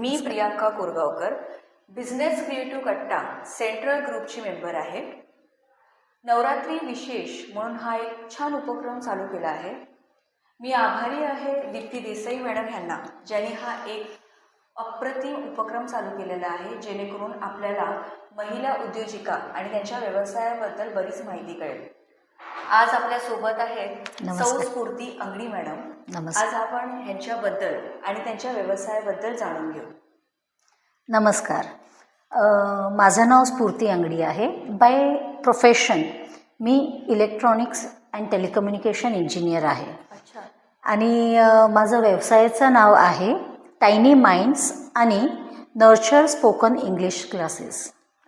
मी Priyanka Korgaonkar business creative Katta central ग्रुपची member आहे. नवरात्री विशेष म्हणून हा एक छान उपक्रम चालू केला आहे. मी आभारी आहे दीप्ती देसाई मॅडम यांना ज्यांनी हा एक अप्रतिम उपक्रम चालू केलेला आहे जेणेकरून आपल्याला महिला उद्योजिका आणि त्यांच्या व्यवसायाबद्दल बरीच माहिती कळेल. आज आपल्यासोबत आहेत सौ. स्फूर्ती अंगडी मॅडम. आज आपण ह्यांच्याबद्दल आणि त्यांच्या व्यवसायाबद्दल जाणून घेऊ. नमस्कार. माझं नाव स्फूर्ती अंगडी आहे. बाय प्रोफेशन मी इलेक्ट्रॉनिक्स अँड टेलिकम्युनिकेशन इंजिनियर आहे. अच्छा. आणि माझं व्यवसायाचं नाव आहे टायनी माइंड्स आणि नर्चर स्पोकन इंग्लिश क्लासेस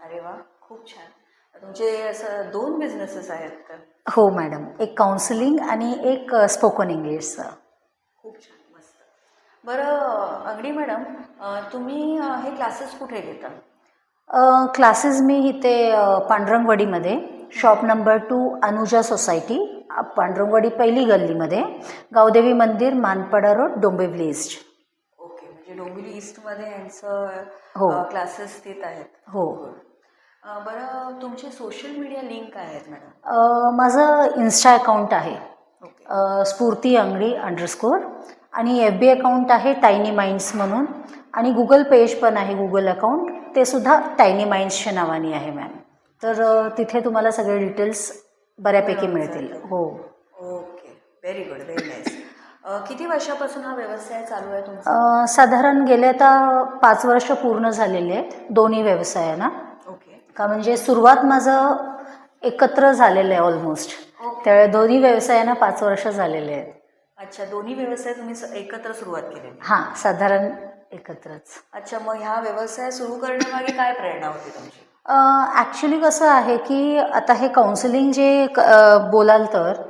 अरे वा खूप छान. तुमचे असं दोन बिझनेसेस आहेत का? हो मॅडम. एक काउन्सिलिंग आणि एक स्पोकन इंग्लिशचं खूप छान. बरं अंगडी मॅडम तुम्ही हे क्लासेस कुठे घेता? क्लासेस मी इथे पांडुरंगवाडीमध्ये. Shop number two Anuja society Pandurangwadi पहिली गल्लीमध्ये. Gavdevi Mandir Manpada road Dombivli east. Okay म्हणजे डोंबिवली ईस्टमध्ये यांचं हो. क्लासेस स्थित आहेत. हो. बरं. तुमचे सोशल मीडिया लिंक काय आहेत मॅडम? माझं इन्स्टा अकाउंट आहे. स्फूर्ती अंगडी अंडरस्कोर. आणि एफ बी अकाउंट आहे टायनी माइंड्स म्हणून. आणि गुगल पेज पण आहे गुगल अकाउंट ते सुद्धा टायनी माइंड्सच्या नावाने आहे मॅम तर तिथे तुम्हाला सगळे डिटेल्स बऱ्यापैकी मिळतील. हो. Okay. Very good very nice किती वर्षापासून हा व्यवसाय चालू आहे तुमचा? साधारण गेले आता पाच वर्ष पूर्ण झालेले आहेत. दोन्ही व्यवसायांना. ओके. का म्हणजे सुरुवात माझं एकत्र झालेलं आहे ऑलमोस्ट ओके. त्यावेळी दोन्ही व्यवसायांना पाच वर्ष झालेले आहेत. अच्छा दोन्ही व्यवसाय तुम्ही स- एकत्र सुरुवात केलेली हां साधारण एकत्रच. अच्छा मग ह्या व्यवसाय सुरू करण्यामागे काय प्रेरणा होती तुमची? ॲक्च्युली कसं आहे की आता हे काउन्सिलिंग जे क- अ, बोलाल तर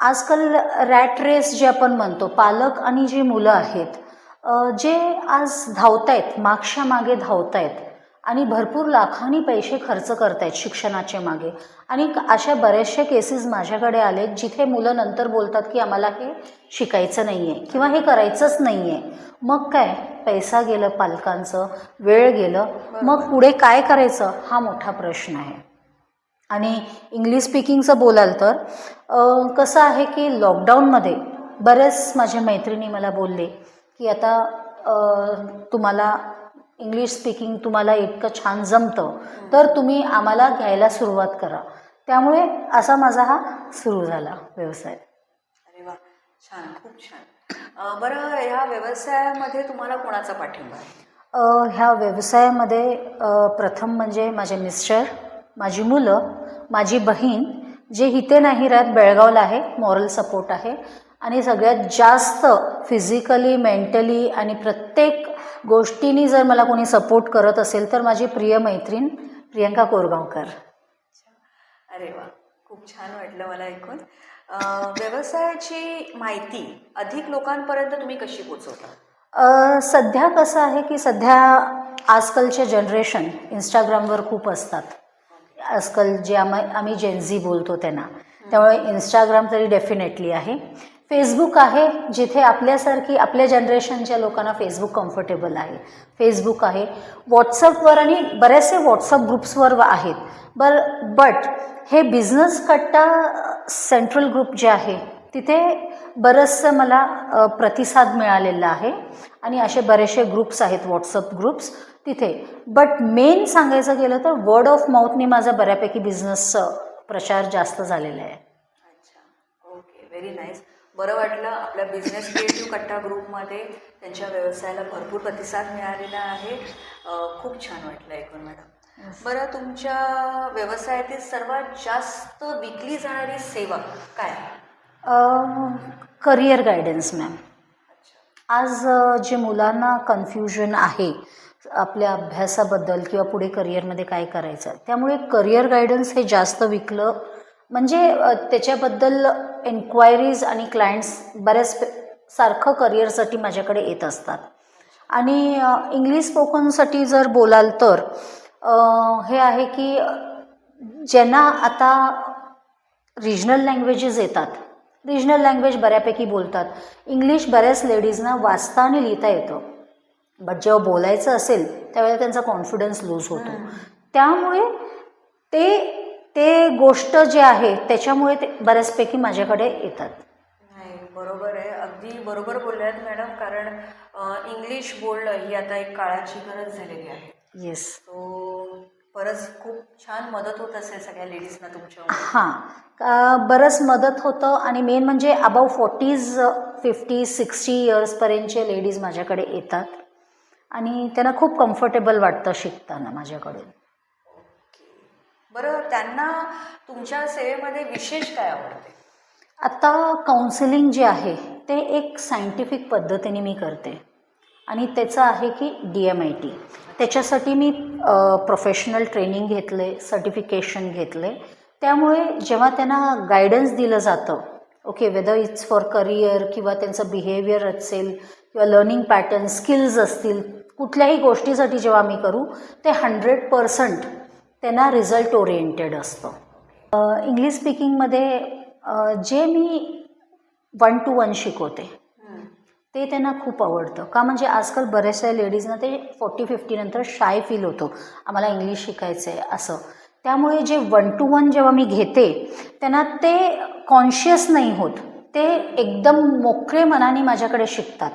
आजकाल रॅट रेस जे आपण म्हणतो पालक आणि जी मुलं आहेत अ, जे आज धावतायत मागच्या मागे धावतायत आणि भरपूर लाखांनी पैसे खर्च करतायत शिक्षणाच्या मागे. आणि अशा बऱ्याचशा केसेस माझ्याकडे आलेत जिथे मुलं नंतर बोलतात की आम्हाला हे शिकायचं नाही आहे किंवा हे करायचंच नाही आहे मग काय? पैसा गेलं पालकांचं वेळ गेलं. मग पुढे काय करायचं? हा मोठा प्रश्न आहे. आणि इंग्लिश स्पीकिंगचं बोलाल तर कसं आहे की लॉकडाऊनमध्ये बऱ्याच माझ्या मैत्रिणी मला बोलले की आता तुम्हाला इंग्लिश स्पीकिंग तुम्हाला इतकं छान जमतं तर तुम्ही आम्हाला घ्यायला सुरुवात करा. त्यामुळे असा माझा हा सुरू झाला व्यवसाय. अरे वा छान खूप छान. बरं ह्या व्यवसायामध्ये तुम्हाला कोणाचा पाठिंबा ह्या व्यवसायामध्ये प्रथम म्हणजे माझे मिस्टर माझी मुलं माझी बहीण जे इथे नाही राहत बेळगावला आहे मॉरल सपोर्ट आहे. आणि सगळ्यात जास्त फिजिकली मेंटली आणि प्रत्येक गोष्टींनी जर मला कोणी सपोर्ट करत असेल तर माझी प्रिय मैत्रीण प्रियंका कोरगावकर. अरे वा खूप छान वाटलं मला ऐकून. व्यवसायाची माहिती अधिक लोकांपर्यंत तुम्ही कशी पोचवता? सध्या कसं आहे की सध्या आजकालचे जनरेशन इंस्टाग्रामवर खूप असतात. आजकाल जे आम आम्ही जेनझी बोलतो त्यांना. त्यामुळे इंस्टाग्राम तरी डेफिनेटली आहे. फेसबुक आहे जिथे आपल्यासारखी आपल्या जनरेशनच्या लोकांना फेसबुक कम्फर्टेबल आहे. फेसबुक आहे. व्हॉट्सअपवर आणि बरेचसे व्हॉट्सअप ग्रुप्सवर आहेत. बर बट हे बिझनेस कट्टा सेंट्रल ग्रुप जे आहे तिथे बरंचसं मला प्रतिसाद मिळालेला आहे. आणि असे बरेचसे ग्रुप्स आहेत व्हॉट्सअप ग्रुप्स तिथे. बट मेन सांगायचं गेलं तर वर्ड ऑफ माउथने माझा बऱ्यापैकी बिझनेसचं प्रचार जास्त झालेला आहे. अच्छा. ओके व्हेरी नाईस बरं वाटलं. आपल्या बिझनेस क्रिएटिव्ह कट्टा ग्रुपमध्ये त्यांच्या व्यवसायाला भरपूर प्रतिसाद मिळालेला आहे. खूप छान वाटलं ऐकून मॅडम. बरं तुमच्या व्यवसायातील सर्वात जास्त विकली जाणारी सेवा काय? करिअर गायडन्स मॅम आज जे मुलांना कन्फ्युजन आहे आपल्या अभ्यासाबद्दल किंवा पुढे करिअरमध्ये काय करायचं त्यामुळे करिअर गायडन्स हे जास्त विकलं. म्हणजे त्याच्याबद्दल एन्क्वायरीज आणि क्लायंट्स बऱ्याच सारखं करिअरसाठी माझ्याकडे येत असतात. आणि इंग्लिश स्पोकनसाठी जर बोलाल तर हे आहे की ज्यांना आता रिजनल लँग्वेजेस येतात रिजनल लँग्वेज बऱ्यापैकी बोलतात. इंग्लिश बऱ्याच लेडीजना वाचता आणि लिहिता येतं. बट जेव्हा बोलायचं असेल त्यावेळेला त्यांचा कॉन्फिडन्स लूज होतो. त्यामुळे ते ते गोष्ट जे आहे त्याच्यामुळे ते बऱ्याचपैकी माझ्याकडे येतात. नाही बरोबर आहे. अगदी बरोबर बोलल्यात मॅडम कारण इंग्लिश बोलणं ही आता एक काळाची गरज झालेली आहे. येस सो परत खूप छान मदत होत असेल सगळ्या लेडीजना तुमच्या हां. बरंच मदत होतं आणि मेन म्हणजे अबाव फोर्टीज फिफ्टी सिक्स्टी इयर्सपर्यंतचे लेडीज माझ्याकडे येतात. आणि त्यांना खूप कम्फर्टेबल वाटतं शिकताना माझ्याकडे बरं त्यांना तुमच्या सेवेमध्ये विशेष काय आवडते? आता काउन्सिलिंग जे आहे ते एक सायंटिफिक पद्धतीने मी करते. आणि त्याचं आहे की डी एम आय टी त्याच्यासाठी मी प्रोफेशनल ट्रेनिंग घेतले सर्टिफिकेशन घेतले. त्यामुळे जेव्हा त्यांना गायडन्स दिलं जातं okay whether it's for career किंवा त्यांचं बिहेवियर असेल किंवा लर्निंग पॅटर्न स्किल्स असतील कुठल्याही गोष्टीसाठी जेव्हा मी करू ते हंड्रेड पर्सेंट त्यांना रिझल्ट ओरिएंटेड असतं. इंग्लिश स्पीकिंगमध्ये जे मी वन टू वन शिकवते ते त्यांना खूप आवडतं. का म्हणजे आजकाल बऱ्याचशा लेडीजना ते फोर्टी फिफ्टी नंतर शाय फील होतो. आम्हाला इंग्लिश शिकायचं आहे असं. त्यामुळे जे वन टू वन जेव्हा मी घेते त्यांना ते कॉन्शियस नाही होत. ते एकदम मोकळे मनाने माझ्याकडे शिकतात.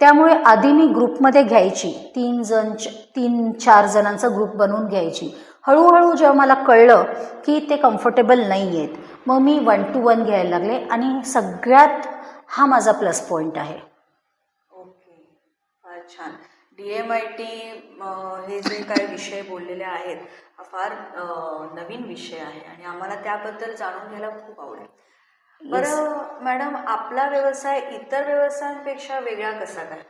त्यामुळे आधी मी ग्रुपमध्ये घ्यायची. तीन जण तीन चार जणांचा ग्रुप बनवून घ्यायची. हळूहळू जेव्हा मला कळलं की ते कम्फर्टेबल नाही आहेत मग मी वन टू वन घ्यायला लागले आणि सगळ्यात हा माझा प्लस पॉईंट आहे. ओके फार छान. डी एम आय टी हे जे काही विषय बोललेले आहेत हा फार नवीन विषय आहे आणि आम्हाला त्याबद्दल जाणून घ्यायला खूप आवडेल. बरं मॅडम आपला व्यवसाय इतर व्यवसायांपेक्षा वेगळा कसा काय?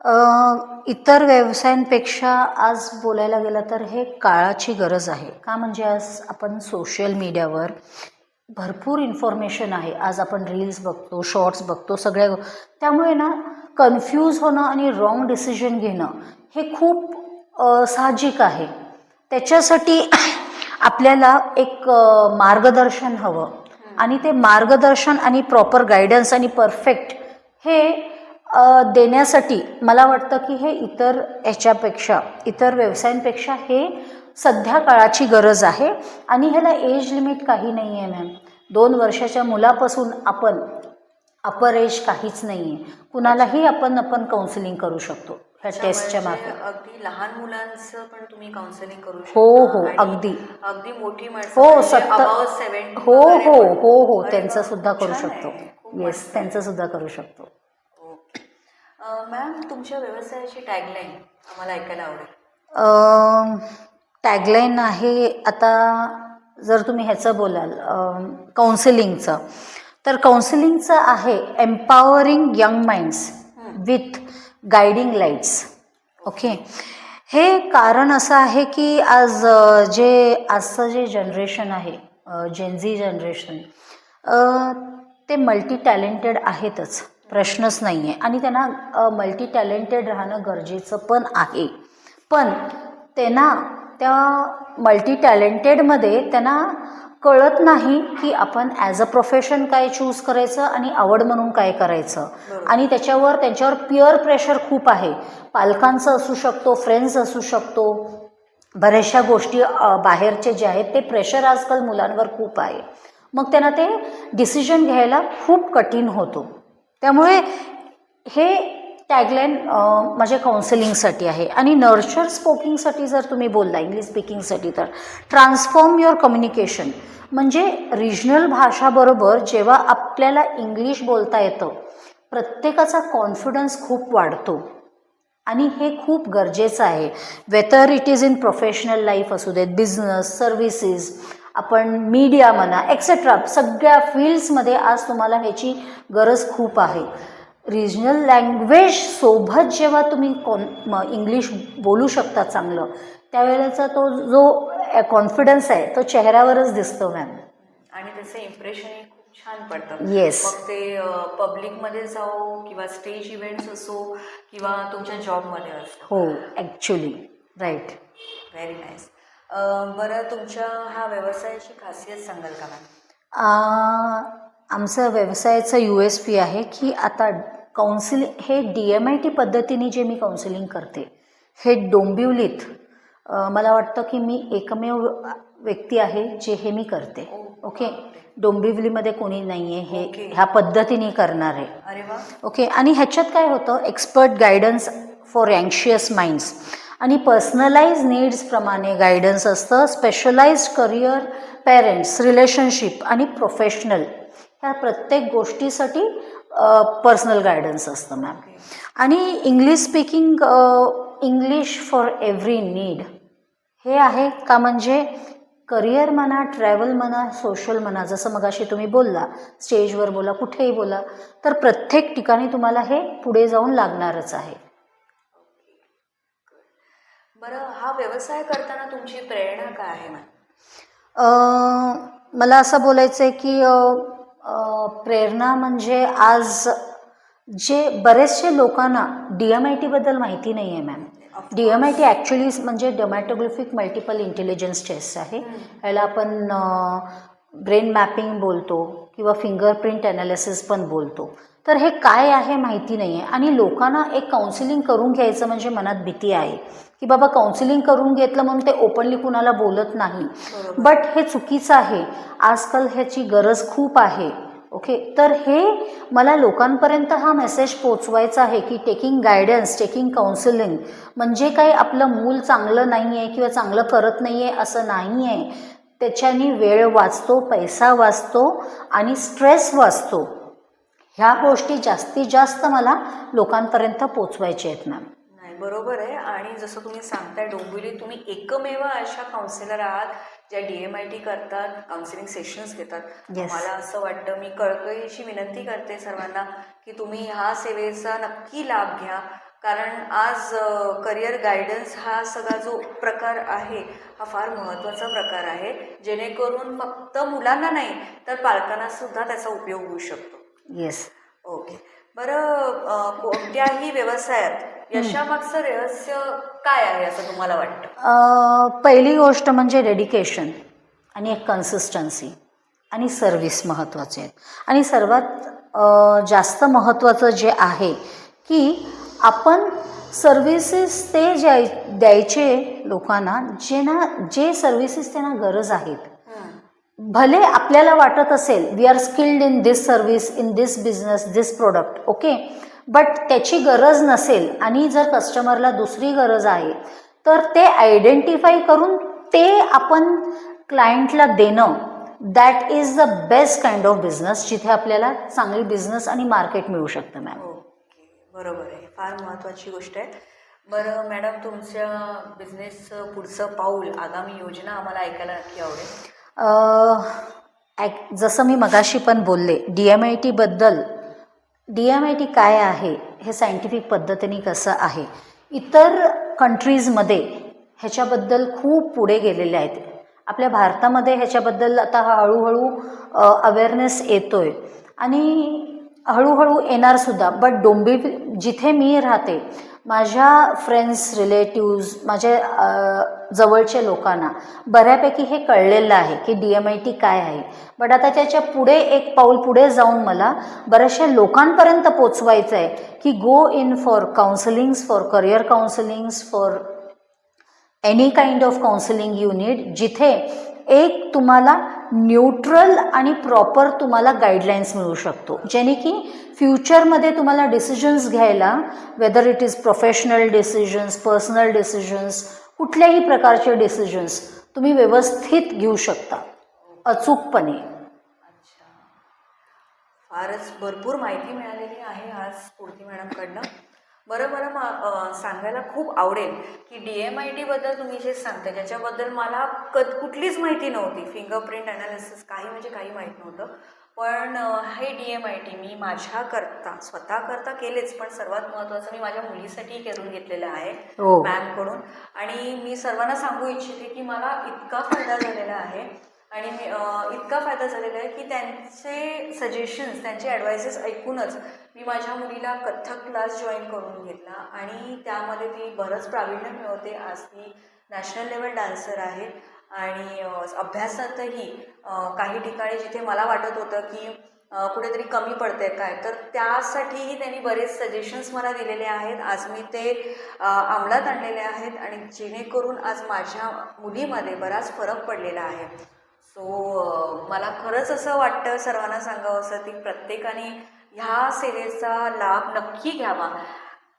इतर व्यवसायांपेक्षा आज बोलायला गेलं तर हे काळाची गरज आहे. का म्हणजे आज आपण सोशल मीडियावर भरपूर इन्फॉर्मेशन आहे. आज आपण रील्स बघतो शॉर्ट्स बघतो सगळ्या त्यामुळे ना कन्फ्यूज होणं आणि रॉंग डिसिजन घेणं हे खूप साहजिक आहे. त्याच्यासाठी आपल्याला एक मार्गदर्शन हवं. आणि ते मार्गदर्शन आणि प्रॉपर गायडन्स आणि परफेक्ट हे देण्यासाठी मला वाटतं की हे इतर ह्याच्यापेक्षा इतर व्यवसायांपेक्षा हे सध्या काळाची गरज आहे आणि ह्याला एज लिमिट काही नाही आहे मॅम दोन वर्षाच्या मुलापासून आपण अपर एज काहीच नाही आहे कुणालाही आपण आपण काउन्सिलिंग करू शकतो ह्या टेस्टच्या मार्फत अगदी लहान मुलांचं पण तुम्ही काउन्सिलिंग करू शकता हो, हो, अगदी. अगदी मोठी माणसं हो म्हणजे सत्तर above 70 हो हो. हो हो त्यांचं सुद्धा करू शकतो येस. त्यांचं सुद्धा करू शकतो मॅम तुमच्या व्यवसायाची टॅगलाईन आम्हाला ऐकायला आवडेल. टॅगलाईन आहे आता जर तुम्ही ह्याचं बोलाल काउन्सिलिंगचं तर काउन्सिलिंगचं आहे empowering young minds with guiding lights okay हे कारण असं आहे की आज जे आजचं जे जनरेशन आहे जेनझी जनरेशन ते मल्टी टॅलेंटेड आहेतच. प्रश्नच नाही आहे आणि त्यांना मल्टी टॅलेंटेड राहणं गरजेचं पण आहे. पण त्यांना त्या मल्टी टॅलेंटेडमध्ये त्यांना कळत नाही की आपण ॲज अ प्रोफेशन काय चूज करायचं आणि आवड म्हणून काय करायचं. आणि त्याच्यावर त्यांच्यावर पिअर प्रेशर खूप आहे. पालकांचं असू शकतो फ्रेंड्स असू शकतो. बऱ्याचशा गोष्टी बाहेरचे जे आहेत ते प्रेशर आजकाल मुलांवर खूप आहे. मग त्यांना ते डिसिजन घ्यायला खूप कठीण होतो. त्यामुळे हे टॅगलाईन माझ्या काउन्सिलिंगसाठी आहे. आणि नर्चर स्पोकिंगसाठी जर तुम्ही बोलला इंग्लिश स्पीकिंगसाठी तर ट्रान्सफॉर्म युअर कम्युनिकेशन म्हणजे रिजनल भाषाबरोबर जेव्हा आपल्याला इंग्लिश बोलता येतं प्रत्येकाचा कॉन्फिडन्स खूप वाढतो. आणि हे खूप गरजेचं आहे. Whether it is in professional life असू देत बिझनेस सर्व्हिसेस आपण मीडिया म्हणा एक्सेट्रा सगळ्या फील्ड्समध्ये आज तुम्हाला ह्याची गरज खूप आहे. रिजनल लँग्वेज सोबत जेव्हा तुम्ही कॉन इंग्लिश बोलू शकता चांगलं त्यावेळेचा तो जो कॉन्फिडन्स आहे तो चेहऱ्यावरच दिसतो मॅम आणि त्याचं इम्प्रेशनही खूप छान पडतं. Yes. मग ते पब्लिकमध्ये जाओ किंवा स्टेज इव्हेंट्स असो किंवा तुमच्या जॉबमध्ये असो. हो ॲक्च्युली राईट व्हेरी नाईस बरं तुमच्या हा व्यवसायाची खासियत सांगाल का मॅम? आमचं व्यवसायाचं यू एस पी आहे की आता काउन्सिलिंग हे डी एम आय टी पद्धतीने जे मी काउन्सिलिंग करते हे डोंबिवलीत मला वाटतं की मी एकमेव व्यक्ती आहे जे हे मी करते. ओके? डोंबिवलीमध्ये कोणी नाही आहे हे. ह्या पद्धतीने करणार आहे. ओके? आणि ह्याच्यात काय होतं एक्सपर्ट गायडन्स फॉर अँशियस माइंड्स आणि पर्सनलाइज नीड्सप्रमाणे गायडन्स असतं. स्पेशलाइज्ड करिअर पेरेंट्स रिलेशनशिप आणि प्रोफेशनल ह्या प्रत्येक गोष्टीसाठी पर्सनल गायडन्स असतं मॅम आणि English speaking English for every need हे आहे का म्हणजे करिअर म्हणा ट्रॅव्हल म्हणा सोशल म्हणा जसं मगाशी तुम्ही बोलला स्टेजवर बोला कुठेही बोला तर प्रत्येक ठिकाणी तुम्हाला हे पुढे जाऊन लागणारच आहे. बरं हा व्यवसाय करताना तुमची प्रेरणा काय आहे मॅम? मला असं बोलायचं आहे की अ, अ, प्रेरणा म्हणजे आज जे बरेचसे लोकांना डी एम आय टीबद्दल माहिती नाही आहे ma'am D M I T actually म्हणजे डेमॅटोग्राफिक मल्टिपल इंटेलिजन्स टेस्ट आहे. याला आपण ब्रेन मॅपिंग बोलतो किंवा फिंगरप्रिंट ॲनालिसिस पण बोलतो. तर हे काय आहे माहिती नाही आहे आणि लोकांना एक काउन्सिलिंग करून घ्यायचं म्हणजे मनात भीती आहे. की बाबा काउन्सिलिंग करून घेतलं म्हणून ते ओपनली कुणाला बोलत नाही. बट हे चुकीचं आहे. आजकाल ह्याची गरज खूप आहे. ओके तर हे मला लोकांपर्यंत हा मेसेज पोचवायचा आहे की टेकिंग गायडन्स टेकिंग काउन्सिलिंग म्हणजे काही आपलं मूल चांगलं नाही आहे किंवा चांगलं करत नाही आहे असं नाही आहे त्याच्याने वेळ वाचतो पैसा वाचतो आणि स्ट्रेस वाचतो. ह्या गोष्टी जास्तीत जास्त मला लोकांपर्यंत पोचवायच्या आहेत मॅम बरोबर आहे. आणि जसं तुम्ही सांगताय डोंबिवलीत तुम्ही एकमेव अशा काउन्सिलर आहात ज्या डी एम आय टी करतात काउन्सिलिंग सेशन्स घेतात. Yes. मला असं वाटतं मी कळकळीची विनंती करते सर्वांना की तुम्ही ह्या सेवेचा नक्की लाभ घ्या. कारण आज करिअर गायडन्स हा सगळा जो प्रकार आहे हा फार महत्त्वाचा प्रकार आहे. जेणेकरून फक्त मुलांना नाही तर पालकांना सुद्धा त्याचा उपयोग होऊ शकतो. Yes okay. बरं कोणत्याही व्यवसायात यशामागचं रहस्य काय आहे असं तुम्हाला वाटतं? पहिली गोष्ट म्हणजे डेडिकेशन आणि एक कन्सिस्टन्सी आणि सर्विस महत्त्वाचे आहेत. आणि सर्वात जास्त महत्त्वाचं जे आहे की आपण सर्व्हिसेस ते ज्याय द्यायचे लोकांना जे ना जे सर्व्हिसेस त्यांना गरज आहेत भले आपल्याला वाटत असेल we are skilled in this service in this business this product okay but त्याची गरज नसेल आणि जर कस्टमरला दुसरी गरज आहे तर ते आयडेंटिफाय करून ते आपण क्लायंटला देणं that is the best kind of business जिथे आपल्याला चांगली बिझनेस आणि मार्केट मिळू शकतं मॅम ओके बरोबर आहे. फार महत्त्वाची गोष्ट आहे. बरं मॅडम तुमच्या बिझनेसचं पुढचं पाऊल आगामी योजना आम्हाला ऐकायला नक्की आवडेल. जसं मी मगाशी पण बोलले डी एम आय टीबद्दल डी एम आय टी काय आहे? हे सायंटिफिक पद्धतीने कसं आहे? इतर कंट्रीजमध्ये ह्याच्याबद्दल खूप पुढे गेलेले आहेत. आपल्या भारतामध्ये ह्याच्याबद्दल आता हा हळूहळू अवेअरनेस येतो आहे आणि हळूहळू येणारसुद्धा बट डोंबिवली जिथे मी राहते माझ्या फ्रेंड्स रिलेटिव्ज माझ्या जवळच्या लोकांना बऱ्यापैकी हे कळलेलं आहे की डी एम आय टी काय आहे. बट आता त्याच्या पुढे एक पाऊल पुढे जाऊन मला बऱ्याचशा लोकांपर्यंत पोचवायचं आहे की go in for counsellings for career counsellings for any kind of counselling you need जिथे एक तुम्हाला न्यूट्रल आणि प्रॉपर तुम्हाला गाईडलाईन्स मिळू शकतो. जेणे की फ्युचरमध्ये तुम्हाला डिसिजन्स घ्यायला whether it is professional decisions personal decisions कुठल्याही प्रकारचे डिसिजन्स तुम्ही व्यवस्थित घेऊ शकता. अचूकपणे. फारच भरपूर माहिती मिळालेली आहे आज स्फूर्ती मॅडमकडनं. बरं मला मा सांगायला खूप आवडेल की डी एम आय टीबद्दल तुम्ही जे सांगता त्याच्याबद्दल मला क कुठलीच माहिती नव्हती. फिंगरप्रिंट ॲनालिसिस काही म्हणजे काही माहीत नव्हतं. पण हे डी एम आय टी मी माझ्याकरता स्वतःकरता केलेच पण सर्वात महत्त्वाचं मी माझ्या मुलीसाठी करून घेतलेलं आहे हो. मॅमकडून आणि मी सर्वांना सांगू इच्छिते की मला इतका फायदा झालेला आहे आणि मी इतका फायदा झालेला आहे की त्यांचे सजेशन्स त्यांचे ॲडवायसेस ऐकूनच मी माझ्या मुलीला कथ्थक क्लास जॉईन करून घेतला आणि त्यामध्ये ती बरंच प्रावीण्य मिळवते. आज ती नॅशनल लेवल डान्सर आहे आणि अभ्यासातही काही ठिकाणी जिथे मला वाटत होतं की कुठेतरी कमी पडते काय तर त्यासाठीही त्यांनी बरेच सजेशन्स मला दिलेले आहेत. आज मी ते अंमलात आणलेले आहेत आणि जेणेकरून आज माझ्या मुलीमध्ये बराच फरक पडलेला आहे. सो मला खरंच असं वाटतं सर्वांना सांगावं असं की प्रत्येकाने ह्या सेवेचा लाभ नक्की घ्यावा.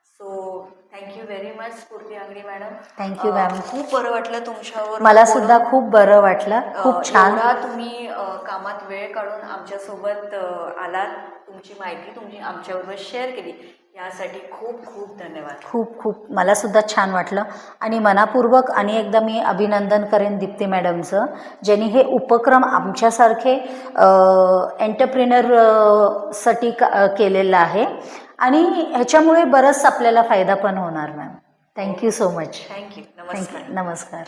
सो थँक्यू व्हेरी मच स्फूर्ती आंगडी मॅडम. You, ma'am. खूप बरं वाटलं तुमच्यावर मला. सुद्धा खूप बरं वाटलं. खूप छान. तुम्ही कामात वेळ काढून आमच्यासोबत आलात. तुमची माहिती तुमची आमच्याबरोबर शेअर केली. यासाठी खूप खूप धन्यवाद. खूप खूप. मला सुद्धा छान वाटलं. आणि मनापूर्वक आणि एकदा मी अभिनंदन करेन दीप्ती मॅडमचं ज्यांनी हे उपक्रम आमच्यासारखे एंटरप्रिनरसाठी का- केलेलं आहे. आणि ह्याच्यामुळे बरंच आपल्याला फायदा पण होणार ma'am. Thank you so much thank you thank you नमस्कार. नमस्कार.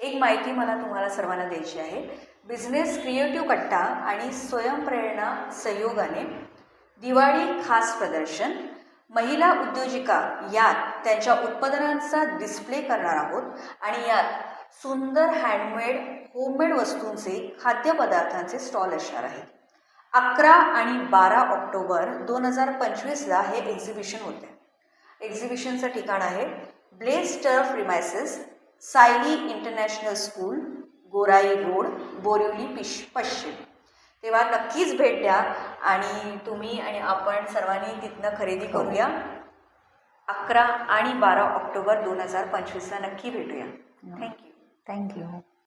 एक माहिती मला तुम्हाला सर्वांना द्यायची आहे. बिझनेस क्रिएटिव्ह कट्टा आणि स्वयंप्रेरणा संयोगाने दिवाळी खास प्रदर्शन महिला उद्योजिका यात त्यांच्या उत्पादनांचा डिस्प्ले करणार आहोत आणि यात सुंदर हँडमेड होममेड वस्तूंचे खाद्यपदार्थांचे स्टॉल असणार आहेत. अकरा आणि बारा ऑक्टोबर दोन हजार पंचवीसला हे एक्झिबिशन होते. एक्झिबिशनचं ठिकाण आहे bless turf premises Sayali international school Gorai road Borivali पिश पश्चिम. तेव्हा नक्कीच भेट द्या आणि तुम्ही आणि आपण सर्वांनी तिथनं खरेदी करूया. अकरा आणि बारा ऑक्टोबर दोन हजार पंचवीसला नक्की भेटूया. Thank you thank you